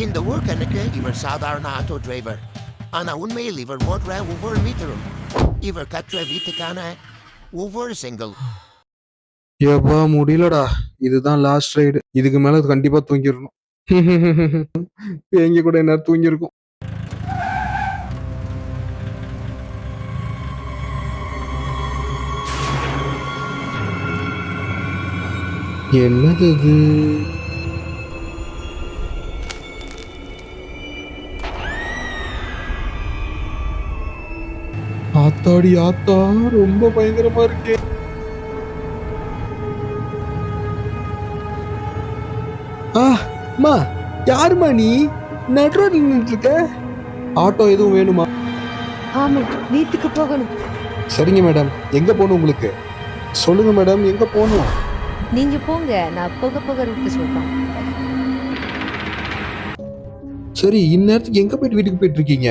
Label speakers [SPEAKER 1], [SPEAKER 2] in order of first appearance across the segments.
[SPEAKER 1] இந்த ஊர்க்கனுக்கு இவர் சாதாரண ஆட்டோ டிரைவர் ஆனா உண்மையில் இவர் ஓடுற ஒவ்வொரு மீட்டரும் இவர் கற்ற வீட்டுக்கான ஒவ்வொரு செங்கல்
[SPEAKER 2] எப்பா முடியலடா இதுதான் லாஸ்ட் ரைடு இதுக்கு மேல கண்டிப்பா தூங்கிடணும் எங்க கூட என்ன தூங்கியிருக்கும் என்னது இது ஆத்தாடி ஆத்தா ரொம்ப பயங்கரமா இருக்கே. ஆ அம்மா யாரும்மா நீ? நடுரோடு நின்றுட்டு இருக்க ஆட்டோ எதுவும் வேணுமா?
[SPEAKER 3] ஆமா வீட்டுக்கு போகணும்.
[SPEAKER 2] சரிங்க மேடம் எங்க போகணும் உங்களுக்கு? சொல்லுங்க மேடம் எங்க போகணும்?
[SPEAKER 3] நீங்க போங்க நான் போக போக ரூட்டு சொல்றேன்.
[SPEAKER 2] சரி இந்நேரத்துக்கு எங்க போயிட்டு வீட்டுக்கு போயிட்டு இருக்கீங்க?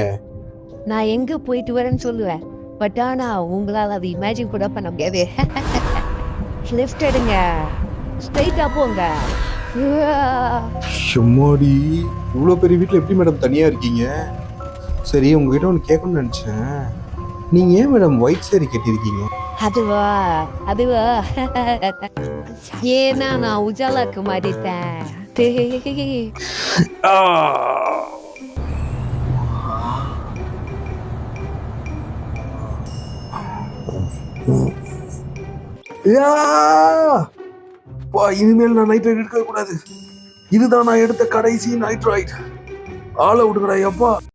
[SPEAKER 3] நான் எங்க போயிட்டு வரேன்னு சொல்லுவேன். பட் ஆனா உங்களால அதை இமேஜின் கூட பண்ண முடியாது. லெஃப்ட் எடுங்க. ஸ்ட்ரைட்டா போங்க.
[SPEAKER 2] சும்மாடி இவ்வளோ பெரிய வீட்டில் எப்படி மேடம் தனியா இருக்கீங்க? சரி உங்ககிட்ட ஒன்று கேட்கணும்னு நினச்சேன். நீங்க ஏன் மேடம் ஒயிட் saree கட்டியிருக்கீங்க?
[SPEAKER 3] அதுவா? அதுவா? ஏன்னா நான் உஜாலாக்கு மாறிட்டேன்.
[SPEAKER 2] பா இனிமேல் நான் நைட் ரைட் எடுக்க கூடாது. இதுதான் நான் எடுத்த கடைசி நைட் ரைட் ஆளை விடுங்கடா எப்பா